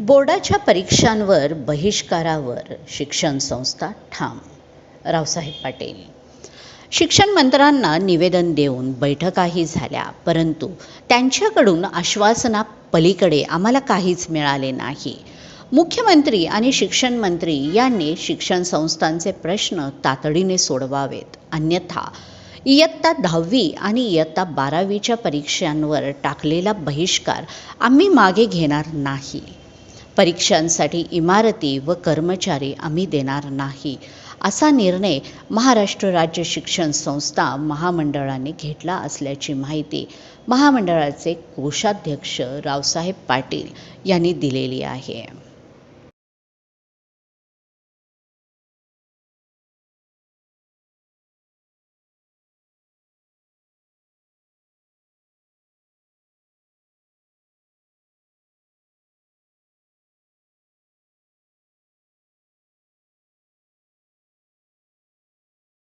बोर्डाच्या परीक्षांवर बहिष्कारावर शिक्षण संस्था ठाम. रावसाहेब पाटील. शिक्षण मंत्र्यांना निवेदन देऊन बैठकाही झाल्या परंतु त्यांच्याकडून आश्वासना पलीकडे आम्हाला काहीच मिळाले नाही. मुख्यमंत्री आणि शिक्षण मंत्री यांनी शिक्षण संस्थांचे प्रश्न तातडीने सोडवावेत अन्यथा इयत्ता दहावी आणि इयत्ता बारावीच्या परीक्षांवर टाकलेला बहिष्कार आम्ही मागे घेणार नाही. परीक्षांसाठी इमारती व कर्मचारी आम्ही देणार नाही असा निर्णय महाराष्ट्र राज्य शिक्षण संस्था महामंडळाने घेतला असल्याची माहिती महामंडळाचे कोषाध्यक्ष रावसाहेब पाटील यांनी दिलेली आहे.